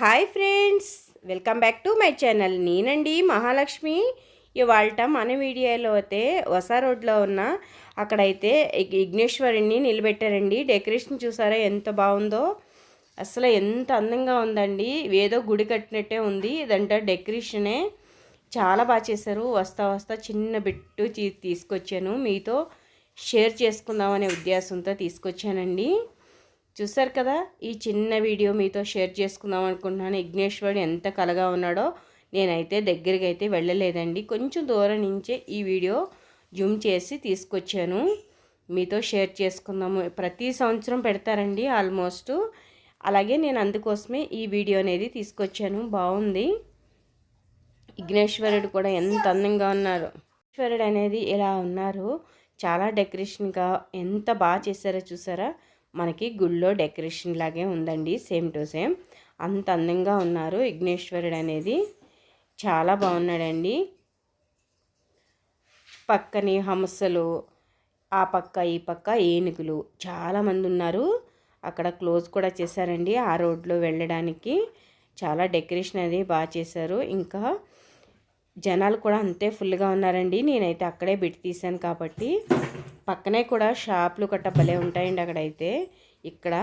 Hi friends welcome back to my channel. నేనండి మహాలక్ష్మి. ఇవాళ మన వీడియోలో అయితే వసా రోడ్లో ఉన్న అక్కడైతే ఇగ్- విఘ్నేశ్వరుణ్ణి నిలబెట్టారండి. డెకరేషన్ చూసారా ఎంత బాగుందో. అసలు ఎంత అందంగా ఉందండి. ఏదో గుడి కట్టినట్టే ఉంది. ఇదంతా డెకరేషనే. చాలా బాగా చేశారు. వస్తా వస్తా చిన్న బిట్టు తీసుకొచ్చాను. మీతో షేర్ చేసుకుందామనే ఉద్దేశంతో తీసుకొచ్చానండి. చూసారు కదా? ఈ చిన్న వీడియో మీతో షేర్ చేసుకుందాం అనుకుంటున్నాను. విఘ్నేశ్వరుడు ఎంత కలగా ఉన్నాడో నేనైతే దగ్గరికి అయితే వెళ్ళలేదండి. కొంచెం దూరం నుంచే ఈ వీడియో జూమ్ చేసి తీసుకొచ్చాను. మీతో షేర్ చేసుకుందాము ప్రతి సంవత్సరం పెడతారండి ఆల్మోస్ట్. అలాగే నేను అందుకోసమే ఈ వీడియో అనేది తీసుకొచ్చాను. బాగుంది. విఘ్నేశ్వరుడు కూడా ఎంత అందంగా ఉన్నారు విఘ్నేశ్వరుడు అనేది ఇలా ఉన్నారు? చాలా డెకరేషన్గా ఎంత బాగా చేశారో చూసారా? మనకి గుళ్ళో డెకరేషన్ లాగే ఉందండి సేమ్ టు సేమ్. అంత అందంగా ఉన్నారు విఘ్నేశ్వరుడు అనేది. చాలా బాగున్నాడండి. పక్కని హంసలు ఆ పక్క ఈ పక్క ఏనుగులు. చాలామంది ఉన్నారు. అక్కడ క్లోజ్ కూడా చేశారండి ఆ రోడ్లో వెళ్ళడానికి. చాలా డెకరేషన్ అది బాగా చేశారు. ఇంకా జనాలు కూడా అంతే ఫుల్గా ఉన్నారండి. నేనైతే అక్కడే బిట్ తీశాను కాబట్టి. పక్కనే కూడా షాపులు కట్ట భలే ఉంటాయండి అక్కడైతే. ఇక్కడ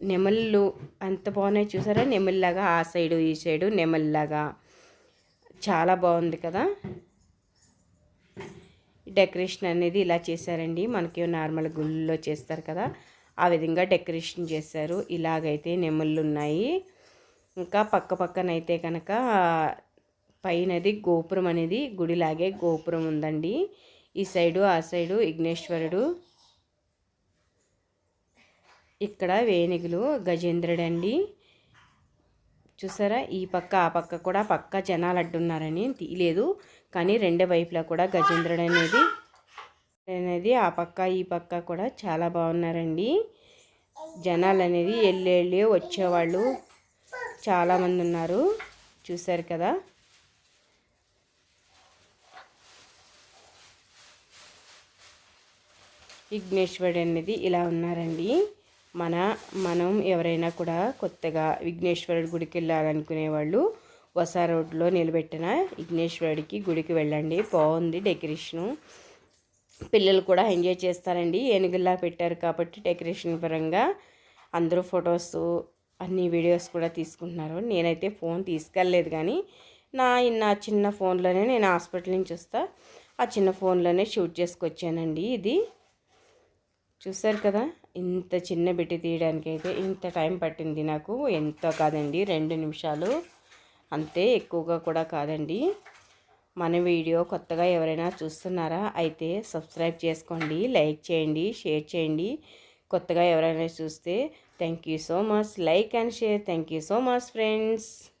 నెమళ్ళు అంత బాగున్నాయి చూసారా? నెమల్లాగా ఆ సైడు ఈ సైడు నెమల్లాగా చాలా బాగుంది కదా? డెకరేషన్ అనేది ఇలా చేశారండి. మనకి నార్మల్ గుళ్ళలో చేస్తారు కదా? ఆ విధంగా డెకరేషన్ చేశారు. ఇలాగైతే నెమళ్ళు ఉన్నాయి. ఇంకా పక్క పక్కన అయితే కనుక పైనది గోపురం అనేది గుడిలాగే గోపురం ఉందండి. ఈ సైడు ఆ సైడు విఘ్నేశ్వరుడు. ఇక్కడ వేణిగులు గజేంద్రుడండి. చూసారా? ఈ పక్క ఆ పక్క కూడా పక్క జనాలు అడ్డున్నారని తీయలేదు కానీ రెండు వైపులా కూడా గజేంద్రుడు అనేది అనేది ఆ పక్క ఈ పక్క కూడా చాలా బాగున్నారండి. జనాలు అనేది వెళ్ళి వెళ్ళి వచ్చేవాళ్ళు చాలామంది ఉన్నారు. చూసారు కదా? విఘ్నేశ్వరుడు అనేది ఇలా ఉన్నారండి. మన మనం ఎవరైనా కూడా కొత్తగా విఘ్నేశ్వరుడి గుడికి వెళ్ళాలనుకునే వాళ్ళు వసా రోడ్లో నిలబెట్టిన విఘ్నేశ్వరుడికి గుడికి వెళ్ళండి. బాగుంది డెకరేషను. పిల్లలు కూడా ఎంజాయ్ చేస్తారండి. ఏనుగుల్లా పెట్టారు కాబట్టి డెకరేషన్ పరంగా అందరూ ఫొటోస్ అన్ని వీడియోస్ కూడా తీసుకుంటున్నారు. నేనైతే ఫోన్ తీసుకెళ్ళలేదు కానీ నా నా చిన్న ఫోన్లోనే నేను హాస్పిటల్ నుంచి వస్తా. ఆ చిన్న ఫోన్లోనే షూట్ చేసుకొచ్చానండి ఇది. చూసారు కదా? ఇంత చిన్న బిట్టి తీయడానికి అయితే ఇంత టైం పట్టింది నాకు. ఎంతో కాదండి రెండు నిమిషాలు. అంతే ఎక్కువగా కూడా కాదండి. మన వీడియో కొత్తగా ఎవరైనా చూస్తున్నారా అయితే సబ్స్క్రైబ్ చేసుకోండి లైక్ చేయండి షేర్ చేయండి. కొత్తగా ఎవరైనా చూస్తే thank you so much. Like and share. Thank you so much friends.